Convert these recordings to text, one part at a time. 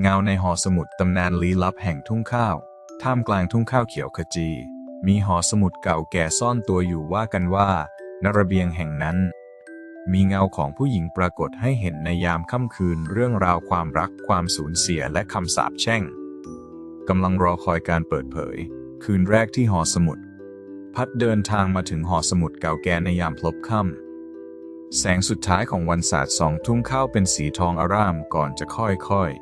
เงาในหอสมุดตำนานลี้ลับแห่งทุ่งข้าว ท่ามกลางทุ่งข้าวเขียวขจี มีหอสมุดเก่าแก่ซ่อนตัวอยู่ว่ากันว่าณระเบียงแห่งนั้น มีเงาของผู้หญิงปรากฏให้เห็นในยามค่ำคืนเรื่องราวความรักความสูญเสียและคำสาปแช่งกำลังรอคอยการเปิดเผย คืนแรกที่หอสมุด พัดเดินทางมาถึงหอสมุดเก่าแก่ในยามพลบค่ำแสงสุดท้ายของวันศาสตร์สองทุ่งข้าวเป็นสีทองอร่ามก่อนจะค่อยๆ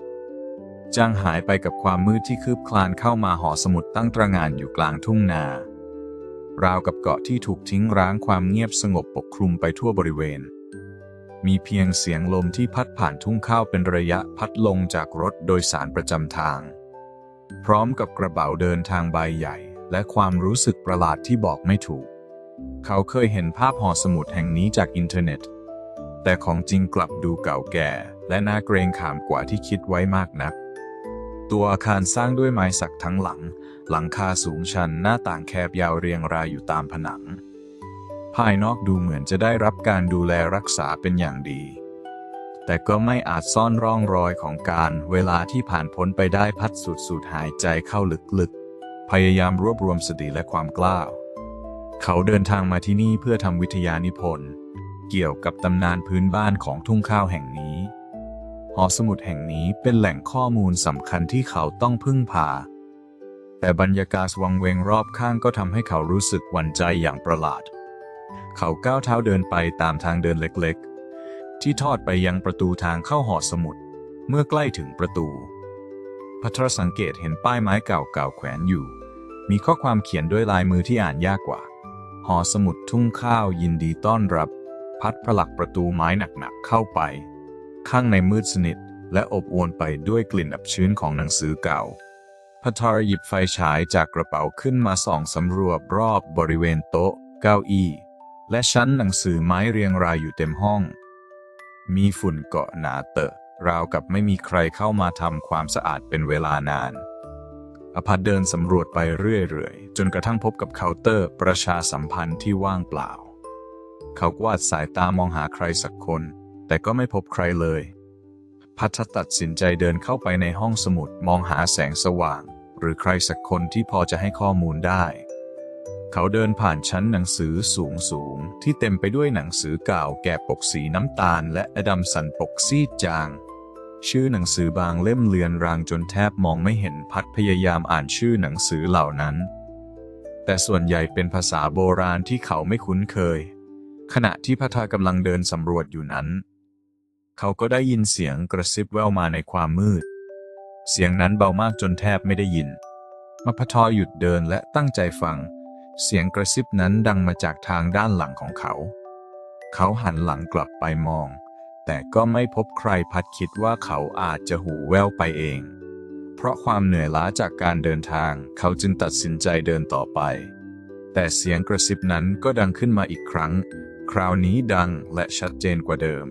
จางหายไปกับความมืดที่คืบคลานเข้ามาหอสมุดตั้งตระงานอยู่กลางทุ่งนา ราวกับเกาะที่ถูกทิ้งร้างความเงียบสงบปกคลุมไปทั่วบริเวณ มีเพียงเสียงลมที่พัดผ่านทุ่งข้าวเป็นระยะพัดลงจากรถโดยสารประจำทาง พร้อมกับกระเป๋าเดินทางใบใหญ่ และความรู้สึกประหลาดที่บอกไม่ถูก เขาเคยเห็นภาพหอสมุดแห่งนี้จากอินเทอร์เน็ต แต่ของจริงกลับดูเก่าแก่ และน่าเกรงขามกว่าที่คิดไว้มากนัก ตัวอาคารสร้างด้วยไม้สักทั้งหลัง หลังคาสูงชันหน้าต่างแคบยาวเรียงรายอยู่ตามผนัง ภายนอกดูเหมือนจะได้รับการดูแลรักษาเป็นอย่างดี แต่ก็ไม่อาจซ่อนร่องรอยของการเวลาที่ผ่านพ้นไปได้พัดสูดสูดหายใจเข้าลึกๆ พยายามรวบรวมสติและความกล้า เขาเดินทางมาที่นี่เพื่อทำวิทยานิพนธ์เกี่ยวกับตำนานพื้นบ้านของทุ่งข้าวแห่งนี้ หอสมุดแห่งนี้เป็นแหล่งข้อมูลสำคัญที่เขาต้องพึ่งพา แต่บรรยากาศวังเวงรอบข้างก็ทำให้เขารู้สึกหวั่นใจอย่างประหลาด เขาก้าวเท้าเดินไปตามทางเดินเล็กๆ ที่ทอดไปยังประตูทางเข้าหอสมุด เมื่อใกล้ถึงประตู พัทรสังเกตเห็นป้ายไม้เก่าๆแขวนอยู่ มีข้อความเขียนด้วยลายมือที่อ่านยากกว่า หอสมุดทุ่งข้าวยินดีต้อนรับ พัดผลักประตูไม้หนักๆเข้าไป ข้างในมืดสนิท และอบอวลไปด้วยกลิ่นอับชื้นของหนังสือเก่าพัทรหยิบไฟฉายจากกระเป๋าขึ้นมาส่องสำรวจรอบบริเวณโต๊ะ เก้าอี้ และชั้นหนังสือไม้เรียงรายอยู่เต็มห้อง มีฝุ่นเกาะหนาเตอะ ราวกับไม่มีใครเข้ามาทำความสะอาดเป็นเวลานาน อภัทเดินสำรวจไปเรื่อยๆ จนกระทั่งพบกับเคาน์เตอร์ประชาสัมพันธ์ที่ว่างเปล่า เขากวาดสายตามองหาใครสักคน แต่ก็ไม่พบใครเลย พัทตัดสินใจเดินเข้าไปในห้องสมุดมองหาแสงสว่าง หรือใครสักคนที่พอจะให้ข้อมูลได้ เขาเดินผ่านชั้นหนังสือสูงสูงที่เต็มไปด้วยหนังสือเก่าแก่ปกสีน้ำตาล และอดัมสันปกซีดจาง ชื่อหนังสือบางเล่มเลือนรางจนแทบมองไม่เห็นพัดพยายามอ่านชื่อหนังสือเหล่านั้น แต่ส่วนใหญ่เป็นภาษาโบราณที่เขาไม่คุ้นเคยขณะที่พัทากำลังเดินสำรวจอยู่นั้น เขาก็ได้ยินเสียงกระซิบแว่วมาในความมืด เสียงนั้นเบามากจนแทบไม่ได้ยินมาพทอหยุดเดินและตั้งใจฟัง เสียงกระซิบนั้นดังมาจากทางด้านหลังของเขา เขาหันหลังกลับไปมอง แต่ก็ไม่พบใครพัดคิดว่าเขาอาจจะหูแว่วไปเอง เพราะความเหนื่อยล้าจากการเดินทาง เขาจึงตัดสินใจเดินต่อไป แต่เสียงกระซิบนั้นก็ดังขึ้นมาอีกครั้ง คราวนี้ดังและชัดเจนกว่าเดิม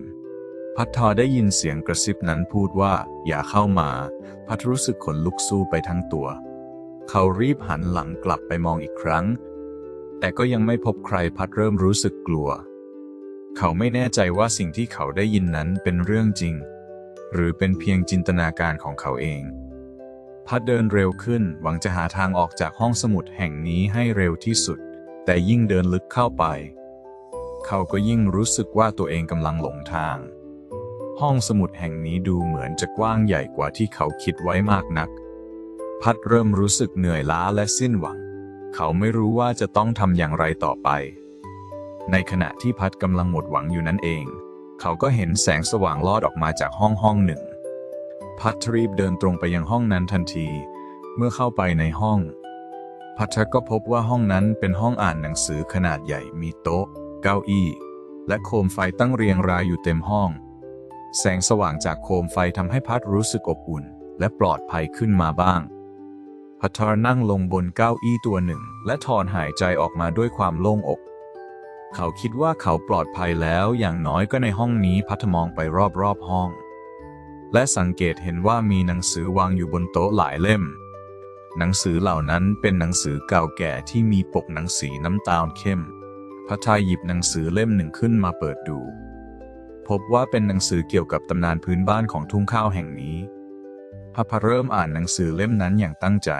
พัททอได้ยินเสียงกระซิบนั้นพูดว่า อย่าเข้ามา พัทรู้สึกขนลุกสู้ไปทั้งตัว เขารีบหันหลังกลับไปมองอีกครั้ง แต่ก็ยังไม่พบใครพัดเริ่มรู้สึกกลัว เขาไม่แน่ใจว่าสิ่งที่เขาได้ยินนั้นเป็นเรื่องจริง หรือเป็นเพียงจินตนาการของเขาเอง พัดเดินเร็วขึ้นหวังจะหาทางออกจากห้องสมุดแห่งนี้ให้เร็วที่สุด แต่ยิ่งเดินลึกเข้าไป เขาก็ยิ่งรู้สึกว่าตัวเองกำลังหลงทาง ห้องสมุดแห่งนี้ดูเหมือนจะกว้างใหญ่กว่าที่เขาคิดไว้มากนัก พัดเริ่มรู้สึกเหนื่อยล้าและสิ้นหวัง เขาไม่รู้ว่าจะต้องทำอย่างไรต่อไป ในขณะที่พัดกำลังหมดหวังอยู่นั่นเอง เขาก็เห็นแสงสว่างลอดออกมาจากห้องห้องหนึ่ง พัทรีบเดินตรงไปยังห้องนั้นทันที เมื่อเข้าไปในห้อง พัทก็พบว่าห้องนั้นเป็นห้องอ่านหนังสือขนาดใหญ่มีโต๊ะ เก้าอี้ และโคมไฟตั้งเรียงรายอยู่เต็มห้อง แสงสว่างจากโคมไฟทำให้พัดรู้สึกอบอุ่น และปลอดภัยขึ้นมาบ้างพัทรนั่งลงบนเก้าอี้ตัวหนึ่ง และถอนหายใจออกมาด้วยความโล่งอก เขาคิดว่าเขาปลอดภัยแล้วอย่างน้อยก็ในห้องนี้พัทมองไปรอบๆห้อง และสังเกตเห็นว่ามีหนังสือวางอยู่บนโต๊ะหลายเล่ม หนังสือเหล่านั้นเป็นหนังสือเก่าแก่ที่มีปกหนังสีน้ำตาลเข้มพัทาหยิบหนังสือเล่มหนึ่งขึ้นมาเปิดดู พบว่าเป็นหนังสือเกี่ยวกับตำนานพื้นบ้านของทุ่งข้าวแห่งนี้พัพัพเริ่มอ่านหนังสือเล่มนั้นอย่างตั้งใจ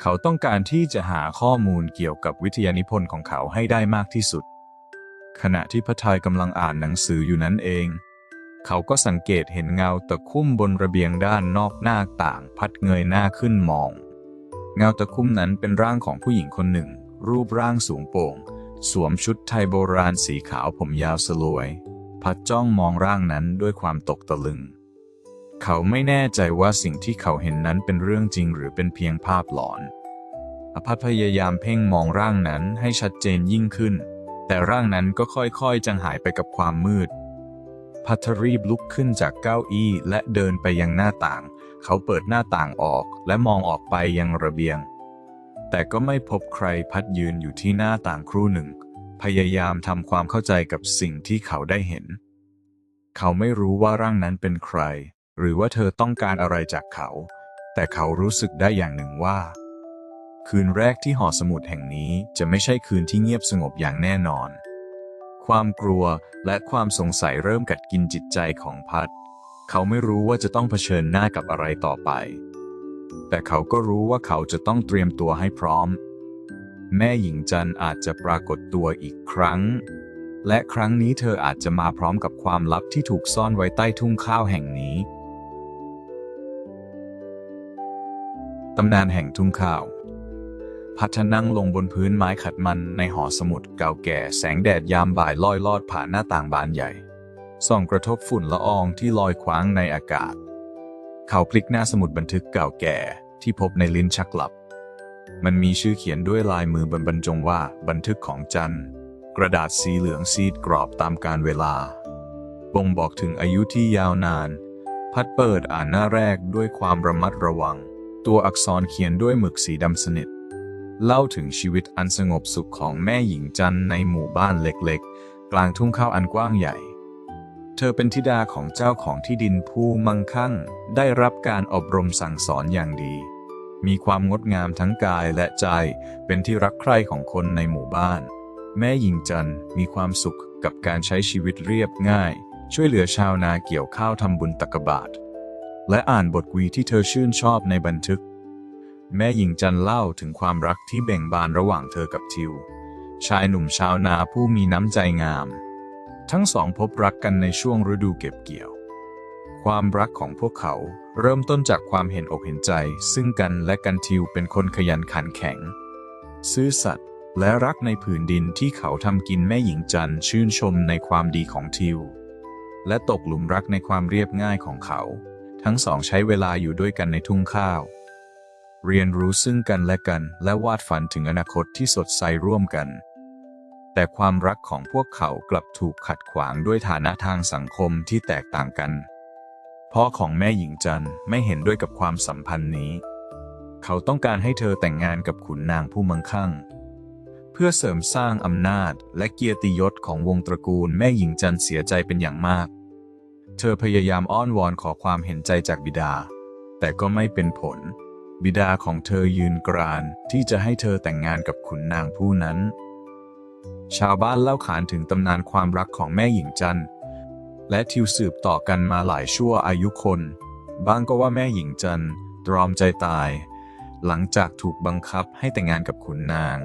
เขาต้องการที่จะหาข้อมูลเกี่ยวกับวิทยานิพนธ์ของเขาให้ได้มากที่สุด ขณะที่พระทายกำลังอ่านหนังสืออยู่นั้นเอง เขาก็สังเกตเห็นเงาตะคุ่มบนระเบียงด้านนอกหน้าต่างพัดเงยหน้าขึ้นมอง เงาตะคุ่มนั้นเป็นร่างของผู้หญิงคนหนึ่ง รูปร่างสูงโป่ง สวมชุดไทยโบราณสีขาวผมยาวสลวย พัดจ้องมองร่างนั้นด้วยความตกตะลึง เขาไม่แน่ใจว่าสิ่งที่เขาเห็นนั้นเป็นเรื่องจริงหรือเป็นเพียงภาพหลอนอภัทพยายามเพ่งมองร่างนั้นให้ชัดเจนยิ่งขึ้น แต่ร่างนั้นก็ค่อยๆ จางหายไปกับความมืด พัทรีบลุกขึ้นจากเก้าอี้และเดินไปยังหน้าต่าง เขาเปิดหน้าต่างออกและมองออกไปยังระเบียง แต่ก็ไม่พบใครพัดยืนอยู่ที่หน้าต่างครู่หนึ่ง พยายามทำความเข้าใจกับสิ่งที่เขาได้เห็น เขาไม่รู้ว่าร่างนั้นเป็นใคร หรือว่าเธอต้องการอะไรจากเขา แต่เขารู้สึกได้อย่างหนึ่งว่า คืนแรกที่หอสมุดแห่งนี้จะไม่ใช่คืนที่เงียบสงบอย่างแน่นอน ความกลัวและความสงสัยเริ่มกัดกินจิตใจของพัด เขาไม่รู้ว่าจะต้องเผชิญหน้ากับอะไรต่อไป แต่เขาก็รู้ว่าเขาจะต้องเตรียมตัวให้พร้อม แม่หญิงจันอาจจะปรากฏตัวอีกครั้ง และครั้งนี้เธออาจจะมาพร้อมกับความลับที่ถูกซ่อนไว้ใต้ทุ่งข้าวแห่งนี้ ตำนานแห่งทุ่งข้าว พัฒนั่งลงบนพื้นไม้ขัดมันในหอสมุดเก่าแก่แสงแดดยามบ่ายลอยลอดผ่านหน้าต่างบานใหญ่ ส่องกระทบฝุ่นละอองที่ลอยคว้างในอากาศ เขาพลิกหน้าสมุดบันทึกเก่าแก่ที่พบในลิ้นชักหลับ มันมีชื่อเขียนด้วยลายมือบนบรรจงว่าบันทึกของจันทร์ กระดาษสีเหลืองซีดกรอบตามการเวลา บ่งบอกถึงอายุที่ยาวนาน พัดเปิดอ่านหน้าแรกด้วยความระมัดระวัง ตัวอักษรเขียนด้วยหมึกสีดำสนิท เล่าถึงชีวิตอันสงบสุขของแม่หญิงจันในหมู่บ้านเล็กๆ กลางทุ่งข้าวอันกว้างใหญ่ เธอเป็นธิดาของเจ้าของที่ดินผู้มั่งคั่ง ได้รับการอบรมสั่งสอนอย่างดี มีความงดงามทั้งกายและใจ เป็นที่รักใคร่ของคนในหมู่บ้าน แม่หญิงจันมีความสุขกับการใช้ชีวิตเรียบง่าย ช่วยเหลือชาวนาเกี่ยวข้าวทำบุญตักบาตรและอ่านบทกวีที่เธอชื่นชอบในบันทึก แม่หญิงจันเล่าถึงความรักที่เบ่งบานระหว่างเธอกับทิว ชายหนุ่มชาวนาผู้มีน้ำใจงาม ทั้งสองพบรักกันในช่วงฤดูเก็บเกี่ยว ความรักของพวกเขา เริ่มต้นจากความเห็นอกเห็นใจ ซึ่งกันและกันทิวเป็นคนขยันขันแข็ง ซื่อสัตย์และรักในผืนดินที่เขาทำกินแม่หญิงจันชื่นชมในความดีของทิว และตกหลุมรักในความเรียบง่ายของเขา ทั้งสองใช้เวลาอยู่ด้วยกันในทุ่งข้าว เรียนรู้ซึ่งกันและกัน และวาดฝันถึงอนาคตที่สดใสร่วมกัน แต่ความรักของพวกเขากลับถูกขัดขวางด้วยฐานะทางสังคมที่แตกต่างกัน พ่อของแม่หญิงจันไม่เห็นด้วยกับความสัมพันธ์นี้ เขาต้องการให้เธอแต่งงานกับขุนนางผู้มั่งคั่ง เพื่อเสริมสร้างอำนาจและเกียรติยศของวงตระกูลแม่หญิงจันเสียใจเป็นอย่างมาก เธอพยายามอ้อนวอนขอความเห็นใจจากบิดา แต่ก็ไม่เป็นผล บิดาของเธอยืนกรานที่จะให้เธอแต่งงานกับขุนนางผู้นั้น ชาวบ้านเล่าขานถึงตำนานความรักของแม่หญิงจัน และทิวสืบต่อกันมาหลายชั่วอายุคนบางก็ว่าแม่หญิงจันตรอมใจตาย หลังจากถูกบังคับให้แต่งงานกับขุนนาง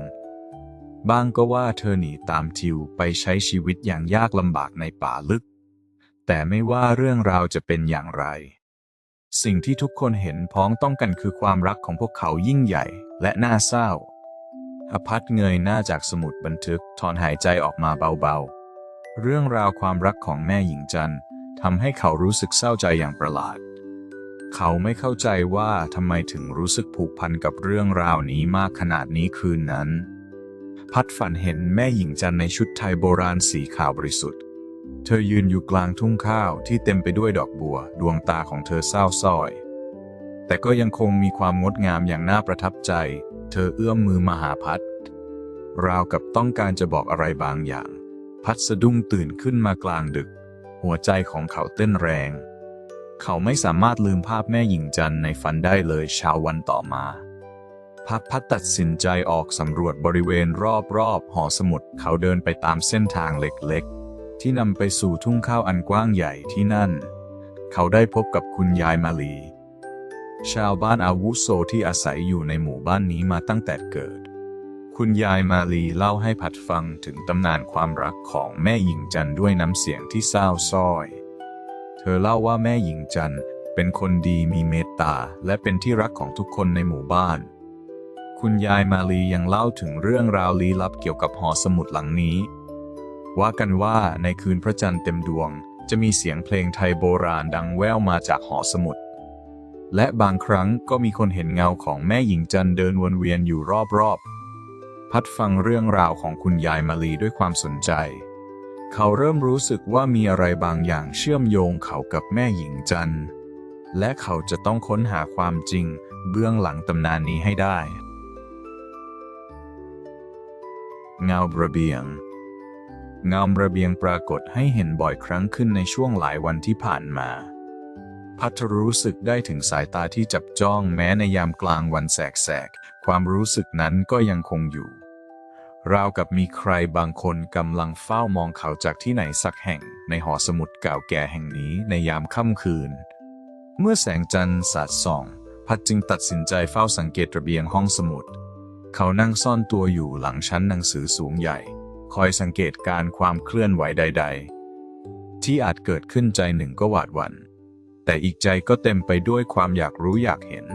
บางก็ว่าเธอหนีตามทิวไปใช้ชีวิตอย่างยากลำบากในป่าลึก แต่ไม่ว่าเรื่องราวจะเป็นอย่างไร สิ่งที่ทุกคนเห็นพ้องต้องกันคือความรักของพวกเขายิ่งใหญ่และน่าเศร้าอพัดเงยหน้าจากสมุดบันทึกถอนหายใจออกมาเบาๆ เรื่องราวความรักของแม่หญิงจันทำให้เขารู้สึกเศร้าใจอย่างประหลาด เขาไม่เข้าใจว่าทำไมถึงรู้สึกผูกพันกับเรื่องราวนี้มากขนาดนี้คืนนั้น พัดฝันเห็นแม่หญิงจันในชุดไทยโบราณสีขาวบริสุทธิ์ เธอยืนอยู่กลางทุ่งข้าวที่เต็มไปด้วยดอกบัว ดวงตาของเธอเศร้าส้อย แต่ก็ยังคงมีความงดงามอย่างน่าประทับใจ เธอเอื้อมมือมาหาพัด ราวกับต้องการจะบอกอะไรบางอย่าง พัดสะดุ้งตื่นขึ้นมากลางดึก หัวใจของเขาเต้นแรง เขาไม่สามารถลืมภาพแม่หญิงจันในฝันได้เลยเช้าวันต่อมา พักพัดตัดสินใจออกสำรวจบริเวณรอบๆหอสมุด เขาเดินไปตามเส้นทางเล็กๆ ที่นำไปสู่ทุ่งข้าวอันกว้างใหญ่ที่นั่น เขาได้พบกับคุณยายมาลี ชาวบ้านอาวุโสที่อาศัยอยู่ในหมู่บ้านนี้มาตั้งแต่เกิด คุณยายมาลีเล่าให้พัดฟังถึงตำนานความรักของแม่หญิงจันด้วยน้ำเสียงที่เศร้าส้อย เธอเล่าว่าแม่หญิงจันเป็นคนดีมีเมตตา และเป็นที่รักของทุกคนในหมู่บ้าน คุณยายมาลียังเล่าถึงเรื่องราวลี้ลับเกี่ยวกับหอสมุดหลังนี้ ว่ากันว่าในคืนพระจันทร์เต็มดวง จะมีเสียงเพลงไทยโบราณดังแว่วมาจากหอสมุดและบางครั้งก็มีคนเห็นเงาของแม่หญิงจันเดินวนเวียนอยู่รอบๆ พัดฟังเรื่องราวของคุณยายมาลีด้วยความสนใจ เขาเริ่มรู้สึกว่ามีอะไรบางอย่างเชื่อมโยงเขากับแม่หญิงจัน และเขาจะต้องค้นหาความจริงเบื้องหลังตำนานนี้ให้ได้ เงาระเบียง เงาระเบียงปรากฏให้เห็นบ่อยครั้งขึ้นในช่วงหลายวันที่ผ่านมา พัทรู้สึกได้ถึงสายตาที่จับจ้องแม้ในยามกลางวันแสกๆ ความรู้สึกนั้นก็ยังคงอยู่ ราวกับมีใครบางคนกำลังเฝ้ามองเขาจากที่ไหนสักแห่งในหอสมุดเก่าแก่แห่งนี้ในยามค่ำคืน เมื่อแสงจันทร์สาดส่อง พัดจึงตัดสินใจเฝ้าสังเกตระเบียงห้องสมุด เขานั่งซ่อนตัวอยู่หลังชั้นหนังสือสูงใหญ่ คอยสังเกตการความเคลื่อนไหวใด ๆ ที่อาจเกิดขึ้นใจหนึ่งก็หวาดหวัน่นแต่อีกใจก็เต็มไปด้วยความอยากรู้อยากเห็น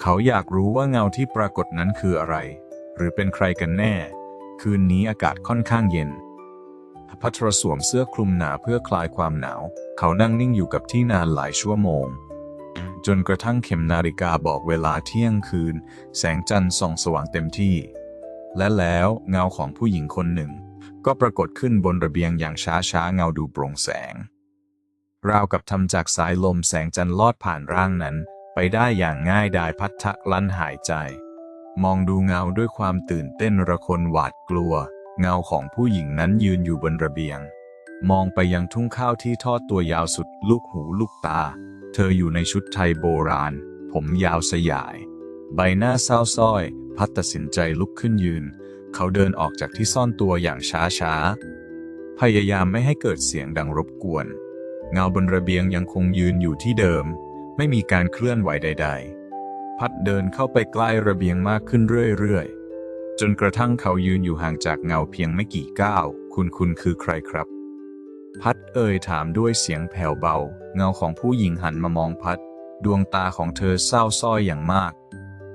เขาอยากรู้ว่าเงาที่ปรากฏนั้นคืออะไร หรือเป็นใครกันแน่ คืนนี้อากาศค่อนข้างเย็นพัทรสวมเสื้อคลุมหนาเพื่อคลายความหนาว เขานั่งนิ่งอยู่กับที่นานหลายชั่วโมง จนกระทั่งเข็มนาฬิกาบอกเวลาเที่ยงคืน แสงจันทร์ส่องสว่างเต็มที่ และแล้วเงาของผู้หญิงคนหนึ่ง ก็ปรากฏขึ้นบนระเบียงอย่างช้าๆเงาดูโปร่งแสง ราวกับทำจากสายลมแสงจันทร์ลอดผ่านร่างนั้น ไปได้อย่างง่ายดายพัทะลันหายใจ มองดูเงาด้วยความตื่นเต้นระคนหวาดกลัว เงาของผู้หญิงนั้นยืนอยู่บนระเบียง มองไปยังทุ่งข้าวที่ทอดตัวยาวสุดลูกหูลูกตา เธออยู่ในชุดไทยโบราณ ผมยาวสยาย ใบหน้าเศร้าส้อย พัดตัดสินใจลุกขึ้นยืน เขาเดินออกจากที่ซ่อนตัวอย่างช้าช้าพยายามไม่ให้เกิดเสียงดังรบกวน เงาบนระเบียงยังคงยืนอยู่ที่เดิม ไม่มีการเคลื่อนไหวใด ๆ พัดเดินเข้าไปใกล้ระเบียงมากขึ้นเรื่อยๆ จนกระทั่งเขายืนอยู่ห่างจากเงาเพียงไม่กี่ก้าว คุณคุณคือใครครับ พัดเอ่ยถามด้วยเสียงแผ่วเบา เงาของผู้หญิงหันมามองพัด ดวงตาของเธอเศร้าส้อยอย่างมาก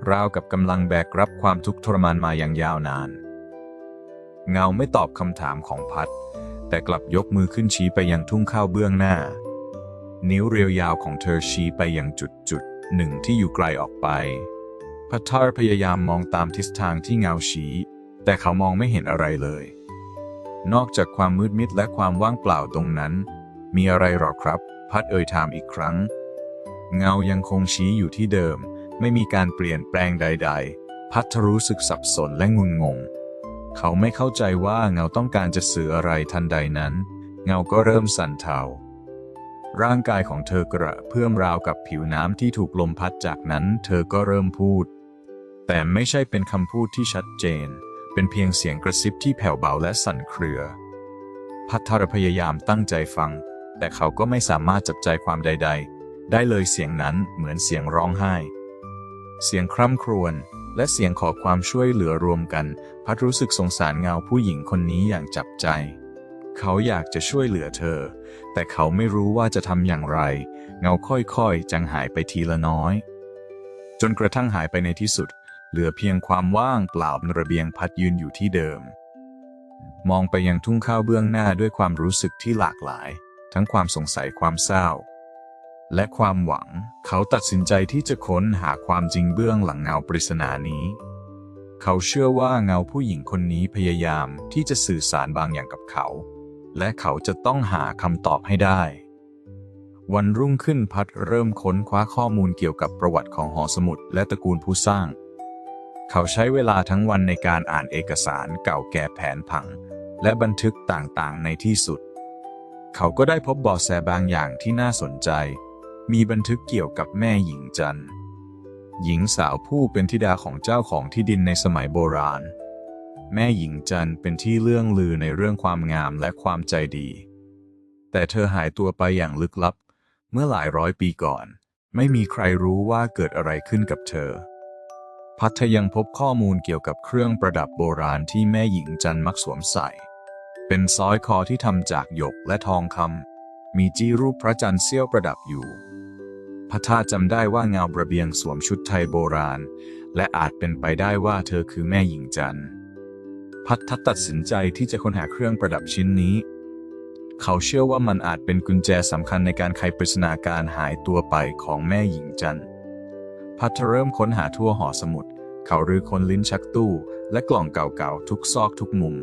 ราวกับกำลังแบกรับความทุกข์ทรมานมาอย่างยาวนาน เงาไม่ตอบคำถามของพัด แต่กลับยกมือขึ้นชี้ไปยังทุ่งข้าวเบื้องหน้า นิ้วเรียวยาวของเธอชี้ไปยังจุดจุดๆ หนึ่งที่อยู่ไกลออกไปพัททาร์พยายามมองตามทิศทางที่เงาชี้ แต่เขามองไม่เห็นอะไรเลย นอกจากความมืดมิดและความว่างเปล่าตรงนั้น มีอะไรหรอครับ พัดเอ่ยถามอีกครั้ง เงายังคงชี้อยู่ที่เดิม ไม่มีการเปลี่ยนแปลงใด ๆ พัทรู้สึกสับสนและงุนงง เขาไม่เข้าใจว่าเงาต้องการจะสื่ออะไรทันใดนั้น เงาก็เริ่มสั่นเทา ร่างกายของเธอกระเพื่อมราวกับผิวน้ำที่ถูกลมพัดจากนั้นเธอก็เริ่มพูด แต่ไม่ใช่เป็นคำพูดที่ชัดเจน เป็นเพียงเสียงกระซิบที่แผ่วเบาและสั่นเครือ พัทรพยายามตั้งใจฟัง แต่เขาก็ไม่สามารถจับใจความใด ๆ ได้เลยเสียงนั้นเหมือนเสียงร้องไห้ เสียงคร่ำครวญและเสียงขอความช่วยเหลือรวมกัน พัดรู้สึกสงสารเงาผู้หญิงคนนี้อย่างจับใจ เขาอยากจะช่วยเหลือเธอ แต่เขาไม่รู้ว่าจะทำอย่างไร เงาค่อยๆจังหายไปทีละน้อย จนกระทั่งหายไปในที่สุด เหลือเพียงความว่างเปล่าบนระเบียงพัดยืนอยู่ที่เดิม มองไปยังทุ่งข้าวเบื้องหน้าด้วยความรู้สึกที่หลากหลาย ทั้งความสงสัยความเศร้า และความหวัง เขาตัดสินใจที่จะค้นหาความจริงเบื้องหลังเงาปริศนานี้เขาเชื่อว่าเงาผู้หญิงคนนี้พยายามที่จะสื่อสารบางอย่างกับเขา และเขาจะต้องหาคำตอบให้ได้ วันรุ่งขึ้นพัดเริ่มค้นคว้าข้อมูลเกี่ยวกับประวัติของหอสมุดและตระกูลผู้สร้าง เขาใช้เวลาทั้งวันในการอ่านเอกสารเก่าแก่แผนผัง และบันทึกต่างๆ ในที่สุด เขาก็ได้พบเบาะแสบางอย่างที่น่าสนใจ มีบันทึกเกี่ยวกับแม่หญิงจันทร์หญิงสาวผู้เป็นธิดาของเจ้าของที่ดินในสมัยโบราณ แม่หญิงจันเป็นที่เลื่องลือในเรื่องความงามและความใจดี แต่เธอหายตัวไปอย่างลึกลับ เมื่อหลายร้อยปีก่อน ไม่มีใครรู้ว่าเกิดอะไรขึ้นกับเธอ พัทยังพบข้อมูลเกี่ยวกับเครื่องประดับโบราณที่แม่หญิงจันมักสวมใส่ เป็นสร้อยคอที่ทำจากหยกและทองคำมีจี้รูปพระจันทร์เสี้ยวประดับอยู่พัทาจำได้ว่าเงาระเบียงสวมชุดไทยโบราณ และอาจเป็นไปได้ว่าเธอคือแม่หญิงจันทร์ พัทตัดสินใจที่จะค้นหาเครื่องประดับชิ้นนี้ เขาเชื่อว่ามันอาจเป็นกุญแจสำคัญในการไขปริศนาการหายตัวไปของแม่หญิงจันทร์พัทเริ่มค้นหาทั่วหอสมุด เขารื้อค้นลิ้นชักตู้ และกล่องเก่าๆทุกซอกทุกมุม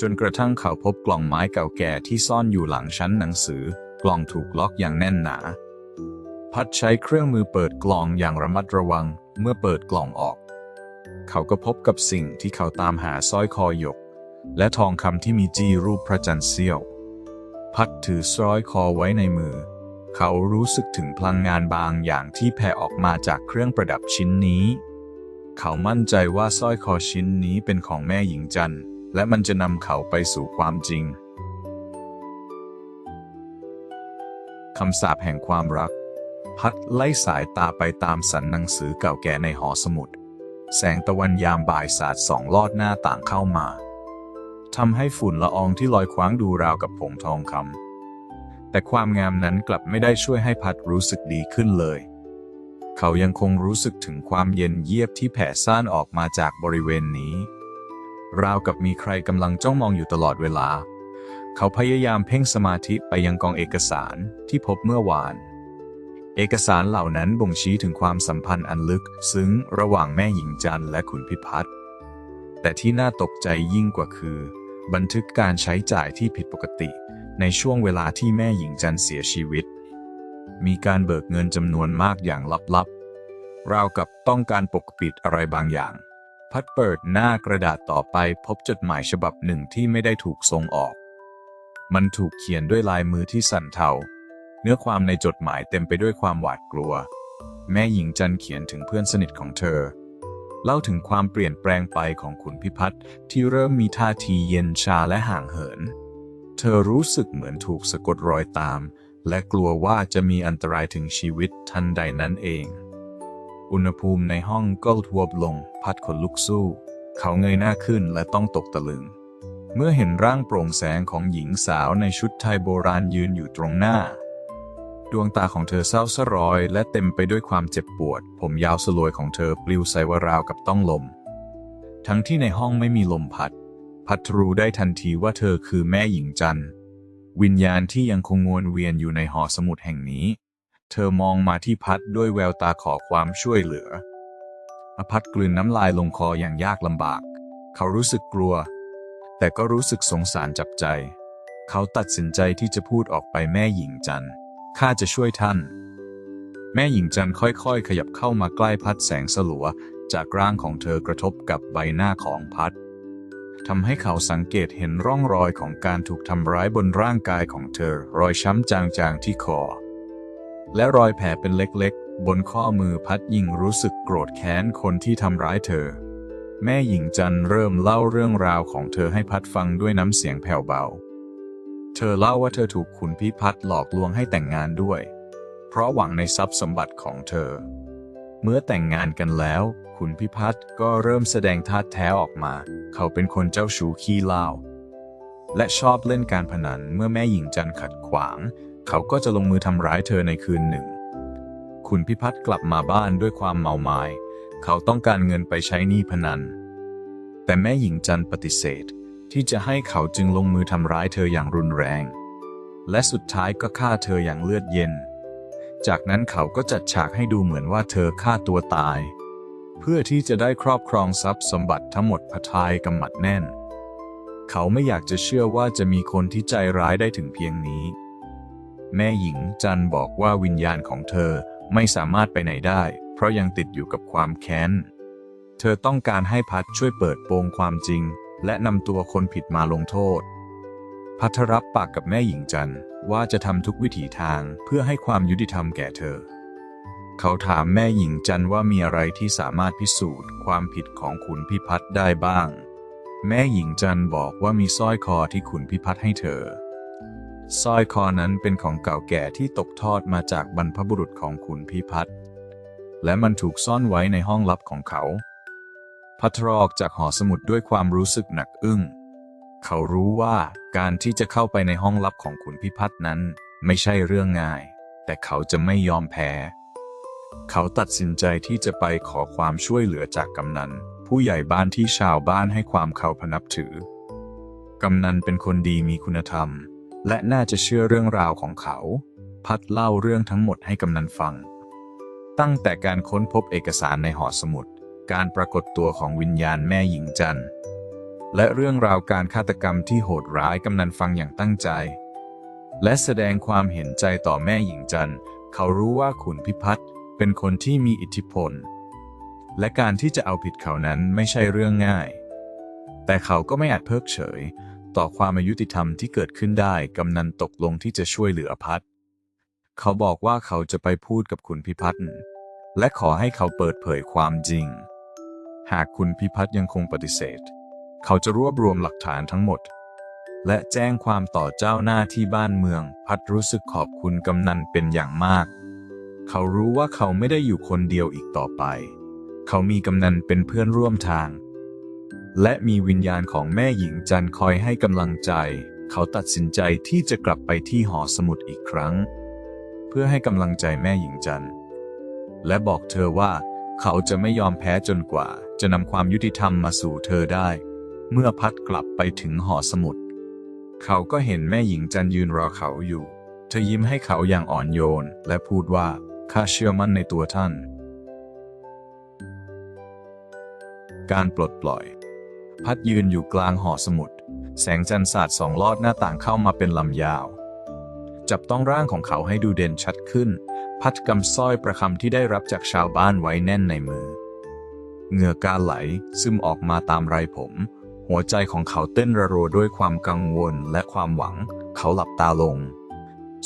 จนกระทั่งเขาพบกล่องไม้เก่าแก่ที่ซ่อนอยู่หลังชั้นหนังสือ กล่องถูกล็อกอย่างแน่นหนา พัดใช้เครื่องมือเปิดกล่องอย่างระมัดระวังเมื่อเปิดกล่องออก เขาก็พบกับสิ่งที่เขาตามหาสร้อยคอหยก และทองคำที่มีจี้รูปพระจันทร์เสี้ยว พัดถือสร้อยคอไว้ในมือ เขารู้สึกถึงพลังงานบางอย่างที่แผ่ออกมาจากเครื่องประดับชิ้นนี้ เขามั่นใจว่าสร้อยคอชิ้นนี้เป็นของแม่หญิงจันทร์ และมันจะนำเขาไปสู่ความจริงคำสาปแห่งความรัก พัดไล่สายตาไปตามสันหนังสือเก่าแก่ในหอสมุด แสงตะวันยามบ่ายสาดส่องลอดหน้าต่างเข้ามาทำให้ฝุ่นละอองที่ลอยคว้างดูราวกับผงทองคำแต่ความงามนั้นกลับไม่ได้ช่วยให้พัดรู้สึกดีขึ้นเลย เขายังคงรู้สึกถึงความเย็นเยียบที่แผ่ซ่านออกมาจากบริเวณนี้ ราวกับมีใครกำลังจ้องมองอยู่ตลอดเวลา เขาพยายามเพ่งสมาธิไปยังกองเอกสารที่พบเมื่อวาน เอกสารเหล่านั้นบ่งชี้ถึงความสัมพันธ์อันลึกซึ้งระหว่างแม่หญิงจันและขุนพิพัฒน์แต่ที่น่าตกใจยิ่งกว่าคือ บันทึกการใช้จ่ายที่ผิดปกติ ในช่วงเวลาที่แม่หญิงจันเสียชีวิต มีการเบิกเงินจำนวนมากอย่างลับๆ ราวกับต้องการปกปิดอะไรบางอย่าง พัดเปิดหน้ากระดาษต่อไปพบจดหมายฉบับหนึ่งที่ไม่ได้ถูกส่งออก มันถูกเขียนด้วยลายมือที่สั่นเทา เนื้อความในจดหมายเต็มไปด้วยความหวาดกลัว แม่หญิงจันเขียนถึงเพื่อนสนิทของเธอ เล่าถึงความเปลี่ยนแปลงไปของขุนพิพัฒน์ที่เริ่มมีท่าทีเย็นชาและห่างเหิน เธอรู้สึกเหมือนถูกสะกดรอยตาม และกลัวว่าจะมีอันตรายถึงชีวิตทันใดนั้นเอง อุณหภูมิในห้องก็ทวบลง พัดขนลุกสู้ เขาเงยหน้าขึ้นและต้องตกตะลึงเมื่อเห็นร่างโปร่งแสงของหญิงสาวในชุดไทยโบราณยืนอยู่ตรงหน้า ดวงตาของเธอเศร้าสรอย และเต็มไปด้วยความเจ็บปวด ผมยาวสลวยของเธอปลิวใส่วาราวกับต้องลม ทั้งที่ในห้องไม่มีลมพัด พัทรู้ได้ทันทีว่าเธอคือแม่หญิงจันทร์วิญญาณที่ยังคงวนเวียนอยู่ในหอสมุดแห่งนี้ เธอมองมาที่พัดด้วยแววตาขอความช่วยเหลือ อพัดกลืนน้ำลายลงคออย่างยากลำบาก เขารู้สึกกลัว แต่ก็รู้สึกสงสารจับใจ เขาตัดสินใจที่จะพูดออกไปแม่หญิงจันทร์ ข้าจะช่วยท่าน แม่หญิงจันค่อยๆ ขยับเข้ามาใกล้พัดแสงสลัว จากร่างของเธอกระทบกับใบหน้าของพัดทำให้เขาสังเกตเห็นร่องรอยของการถูกทำร้ายบนร่างกายของเธอ รอยช้ำจางๆที่คอ และรอยแผลเป็นเล็กๆ บนข้อมือพัดยิ่งรู้สึกโกรธแค้นคนที่ทำร้ายเธอ แม่หญิงจันเริ่มเล่าเรื่องราวของเธอให้พัดฟังด้วยน้ำเสียงแผ่วเบา เธอเล่าว่าเธอถูกขุนพิพัฒน์หลอกลวงให้แต่งงานด้วย เพราะหวังในทรัพย์สมบัติของเธอ เมื่อแต่งงานกันแล้ว ขุนพิพัฒน์ก็เริ่มแสดงท่าแท้ออกมา เขาเป็นคนเจ้าชู้ขี้เล้าและชอบเล่นการพนันเมื่อแม่หญิงจันขัดขวาง เขาก็จะลงมือทำร้ายเธอในคืนหนึ่งขุนพิพัฒน์กลับมาบ้านด้วยความเมาไมา้เขาต้องการเงินไปใช้หนี้พนัน แต่แม่หญิงจันปฏิเสธ ที่จะให้เขาจึงลงมือทำร้ายเธออย่างรุนแรง และสุดท้ายก็ฆ่าเธออย่างเลือดเย็น จากนั้นเขาก็จัดฉากให้ดูเหมือนว่าเธอฆ่าตัวตาย เพื่อที่จะได้ครอบครองทรัพย์สมบัติทั้งหมดพทายกำหมัดแน่น เขาไม่อยากจะเชื่อว่าจะมีคนที่ใจร้ายได้ถึงเพียงนี้ แม่หญิงจันบอกว่าวิญญาณของเธอไม่สามารถไปไหนได้ เพราะยังติดอยู่กับความแค้น เธอต้องการให้พัดช่วยเปิดโปงความจริง และนำตัวคนผิดมาลงโทษ พัทรับปากกับแม่หญิงจันว่าจะทำทุกวิถีทางเพื่อให้ความยุติธรรมแก่เธอ เขาถามแม่หญิงจันว่ามีอะไรที่สามารถพิสูจน์ความผิดของขุนพิพัฒน์ได้บ้าง แม่หญิงจันบอกว่ามีสร้อยคอที่ขุนพิพัฒน์ให้เธอสร้อยคอนั้นเป็นของเก่าแก่ที่ตกทอดมาจากบรรพบุรุษของขุนพิพัฒน์และมันถูกซ่อนไว้ในห้องลับของเขา พัทรออกจากหอสมุดด้วยความรู้สึกหนักอึ้ง เขารู้ว่าการที่จะเข้าไปในห้องลับของขุนพิพัฒน์นั้น ไม่ใช่เรื่องง่าย แต่เขาจะไม่ยอมแพ้ เขาตัดสินใจที่จะไปขอความช่วยเหลือจากกำนัน ผู้ใหญ่บ้านที่ชาวบ้านให้ความเคารพนับถือ กำนันเป็นคนดีมีคุณธรรม และน่าจะเชื่อเรื่องราวของเขา พัดเล่าเรื่องทั้งหมดให้กำนันฟัง ตั้งแต่การค้นพบเอกสารในหอสมุด การปรากฏตัวของวิญญาณแม่หญิงจันทร์ และเรื่องราวการฆาตกรรมที่โหดร้ายกำนันฟังอย่างตั้งใจ และแสดงความเห็นใจต่อแม่หญิงจันทร์ เขารู้ว่าขุนพิพัฒน์เป็นคนที่มีอิทธิพล และการที่จะเอาผิดเขานั้นไม่ใช่เรื่องง่าย แต่เขาก็ไม่อาจเพิกเฉย ต่อความอายุติธรรมที่เกิดขึ้นได้กำนันตกลงที่จะช่วยเหลือพัดเขาบอกว่าเขาจะไปพูดกับคุณพิพัฒน์และขอให้เขาเปิดเผยความจริง หากคุณพิพัฒน์ยังคงปฏิเสธ เขาจะรวบรวมหลักฐานทั้งหมด และแจ้งความต่อเจ้าหน้าที่บ้านเมือง พัดรู้สึกขอบคุณกำนันเป็นอย่างมาก เขารู้ว่าเขาไม่ได้อยู่คนเดียวอีกต่อไป เขามีกำนันเป็นเพื่อนร่วมทาง และมีวิญญาณของแม่หญิงจันคอยให้กำลังใจ เขาตัดสินใจที่จะกลับไปที่หอสมุดอีกครั้ง เพื่อให้กำลังใจแม่หญิงจันและบอกเธอว่าเขาจะไม่ยอมแพ้จนกว่า จะนำความยุติธรรมมาสู่เธอได้ เมื่อพัดกลับไปถึงหอสมุด เขาก็เห็นแม่หญิงจันยืนรอเขาอยู่ เธอยิ้มให้เขาอย่างอ่อนโยน และพูดว่าข้าเชื่อมั่นในตัวท่าน การปลดปล่อย พัดยืนอยู่กลางหอสมุด แสงจันทร์สาดสองลอดหน้าต่างเข้ามาเป็นลำยาว จับต้องร่างของเขาให้ดูเด่นชัดขึ้น พัดกำสร้อยประคำที่ได้รับจากชาวบ้านไว้แน่นในมือ เหงื่อการไหลซึมออกมาตามไรผม หัวใจของเขาเต้นระรัวด้วยความกังวลและความหวัง เขาหลับตาลง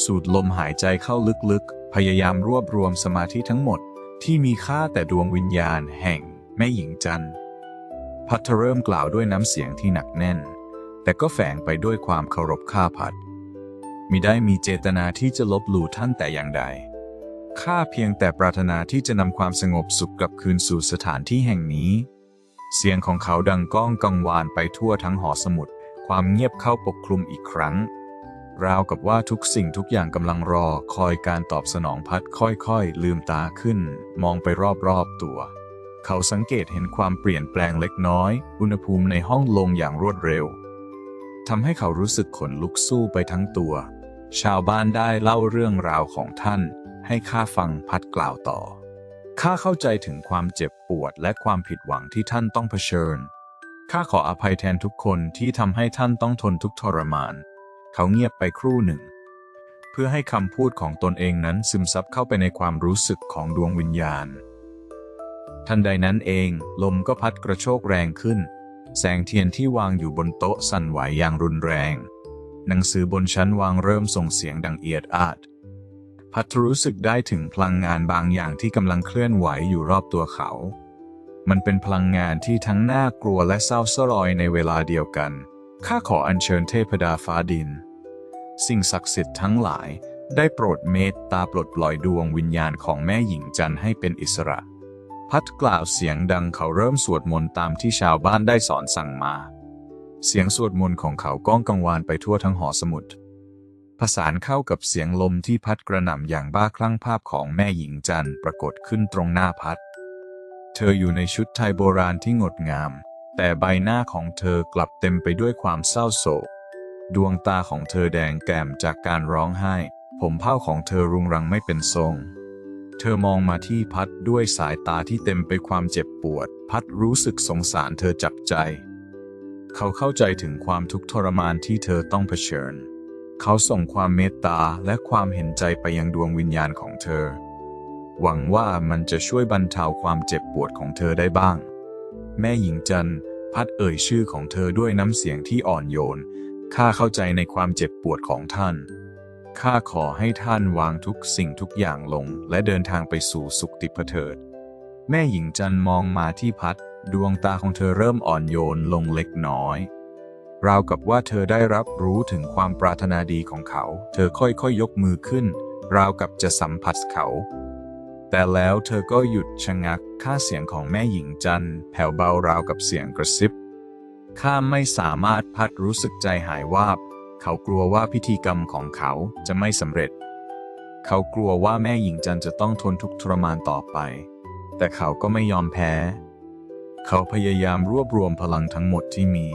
สูดลมหายใจเข้าลึกๆ พยายามรวบรวมสมาธิทั้งหมด ที่มีค่าแต่ดวงวิญญาณแห่งแม่หญิงจันทร์พัทเริ่มกล่าวด้วยน้ำเสียงที่หนักแน่น แต่ก็แฝงไปด้วยความเคารพข้าพัดมิได้มีเจตนาที่จะลบหลู่ท่านแต่อย่างใด ข้าเพียงแต่ปรารถนาที่จะนำความสงบสุขกลับคืนสู่สถานที่แห่งนี้ เสียงของเขาดังก้องกังวานไปทั่วทั้งหอสมุด ความเงียบเข้าปกคลุมอีกครั้ง ราวกับว่าทุกสิ่งทุกอย่างกำลังรอ คอยการตอบสนองพัดค่อยๆ ลืมตาขึ้น มองไปรอบๆตัว เขาสังเกตเห็นความเปลี่ยนแปลงเล็กน้อย อุณหภูมิในห้องลงอย่างรวดเร็วทำให้เขารู้สึกขนลุกสู้ไปทั้งตัว ชาวบ้านได้เล่าเรื่องราวของท่าน ให้ข้าฟังพัดกล่าวต่อ ข้าเข้าใจถึงความเจ็บปวดและความผิดหวังที่ท่านต้องเผชิญ ข้าขออภัยแทนทุกคนที่ทำให้ท่านต้องทนทุกทรมาน เขาเงียบไปครู่หนึ่ง เพื่อให้คำพูดของตนเองนั้นซึมซับเข้าไปในความรู้สึกของดวงวิญญาณ ทันใดนั้นเอง ลมก็พัดกระโชกแรงขึ้น แสงเทียนที่วางอยู่บนโต๊ะสั่นไหวอย่างรุนแรง หนังสือบนชั้นวางเริ่มส่งเสียงดังเอียดอาด พัทรู้สึกได้ถึงพลังงานบางอย่างที่กำลังเคลื่อนไหวอยู่รอบตัวเขา มันเป็นพลังงานที่ทั้งน่ากลัวและเศร้าสลอยในเวลาเดียวกัน ข้าขออัญเชิญเทพดาฟ้าดิน สิ่งศักดิ์สิทธิ์ทั้งหลายได้โปรดเมตตาปลดปล่อยดวงวิญญาณของแม่หญิงจันให้เป็นอิสระ พัดกล่าวเสียงดังเขาเริ่มสวดมนต์ตามที่ชาวบ้านได้สอนสั่งมา เสียงสวดมนต์ของเขาก้องกังวานไปทั่วทั้งหอสมุด ผสานเข้ากับเสียงลมที่พัดกระหน่ำอย่างบ้าคลั่งภาพของแม่หญิงจันปรากฏขึ้นตรงหน้าพัด เธออยู่ในชุดไทยโบราณที่งดงาม แต่ใบหน้าของเธอกลับเต็มไปด้วยความเศร้าโศก ดวงตาของเธอแดงแก่มจากการร้องไห้ ผมเผ้าของเธอรุงรังไม่เป็นทรง เธอมองมาที่พัดด้วยสายตาที่เต็มไปความเจ็บปวด พัดรู้สึกสงสารเธอจับใจ เขาเข้าใจถึงความทุกข์ทรมานที่เธอต้องเผชิญ เขาส่งความเมตตาและความเห็นใจไปยังดวงวิญญาณของเธอ หวังว่ามันจะช่วยบรรเทาความเจ็บปวดของเธอได้บ้าง แม่หญิงจันพัดเอ่ยชื่อของเธอด้วยน้ำเสียงที่อ่อนโยน ข้าเข้าใจในความเจ็บปวดของท่าน ข้าขอให้ท่านวางทุกสิ่งทุกอย่างลง และเดินทางไปสู่สุคติพเถิด แม่หญิงจันมองมาที่พัด ดวงตาของเธอเริ่มอ่อนโยนลงเล็กน้อย ราวกับว่าเธอได้รับรู้ถึงความปรารถนาดีของเขา เธอค่อยๆยยกมือขึ้น ราวกับจะสัมผัสเขา แต่แล้วเธอก็หยุดชะงัก ค่าเสียงของแม่หญิงจันทแผ่วเบาราวกับเสียงกระซิบ ข้าไม่สามารถพัดรู้สึกใจหายวาบ เขากลัวว่าพิธีกรรมของเขาจะไม่สำเร็จ เขากลัวว่าแม่หญิงจันจะต้องทนทุกข์ทรมานต่อไป แต่เขาก็ไม่ยอมแพ้ เขาพยายามรวบรวมพลังทั้งหมดที่มี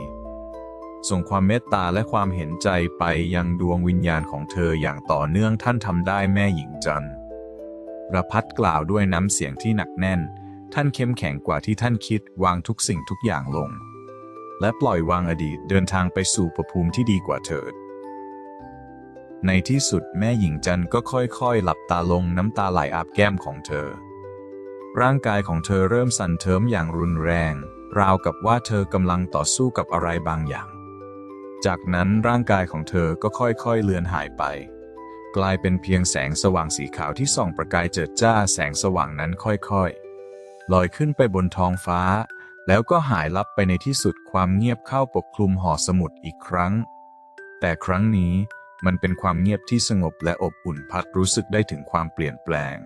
ส่งความเมตตาและความเห็นใจไปยังดวงวิญญาณของเธออย่างต่อเนื่องท่านทำได้แม่หญิงจันทร์ระพัดกล่าวด้วยน้ำเสียงที่หนักแน่น ท่านเข้มแข็งกว่าที่ท่านคิดวางทุกสิ่งทุกอย่างลง และปล่อยวางอดีตเดินทางไปสู่ภพภูมิที่ดีกว่าเถิด ในที่สุดแม่หญิงจันทร์ก็ค่อยๆ หลับตาลงน้ำตาไหลอาบแก้มของเธอ ร่างกายของเธอเริ่มสั่นเทิมอย่างรุนแรง ราวกับว่าเธอกำลังต่อสู้กับอะไรบางอย่าง จากนั้นร่างกายของเธอก็ค่อยๆเลือนหายไป กลายเป็นเพียงแสงสว่างสีขาวที่ส่องประกายเจิดจ้าแสงสว่างนั้นค่อยๆ ลอยขึ้นไปบนท้องฟ้า แล้วก็หายลับไปในที่สุดความเงียบเข้าปกคลุมหอสมุดอีกครั้ง แต่ครั้งนี้มันเป็นความเงียบที่สงบและอบอุ่นพัดรู้สึกได้ถึงความเปลี่ยนแปลง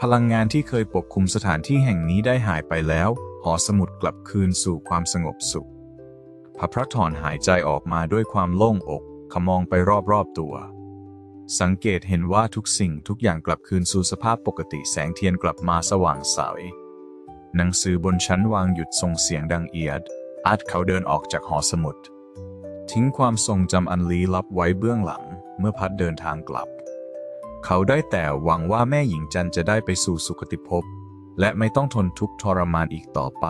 พลังงานที่เคยปกคลุมสถานที่แห่งนี้ได้หายไปแล้ว หอสมุดกลับคืนสู่ความสงบสุข พระพระถอนหายใจออกมาด้วยความโล่งอกขมองไปรอบๆตัว สังเกตเห็นว่าทุกสิ่งทุกอย่างกลับคืนสู่สภาพปกติแสงเทียนกลับมาสว่างใสหนังสือบนชั้นวางหยุดส่งเสียงดังเอียด อาจเขาเดินออกจากหอสมุด ทิ้งความทรงจำอันลี้ลับไว้เบื้องหลังเมื่อพัดเดินทางกลับ เขาได้แต่หวังว่าแม่หญิงจันจะได้ไปสู่สุคติภพและไม่ต้องทนทุกข์ทรมานอีกต่อไป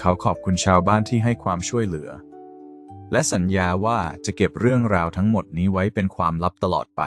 เขาขอบคุณชาวบ้านที่ให้ความช่วยเหลือ และสัญญาว่าจะเก็บเรื่องราวทั้งหมดนี้ไว้เป็นความลับตลอดไป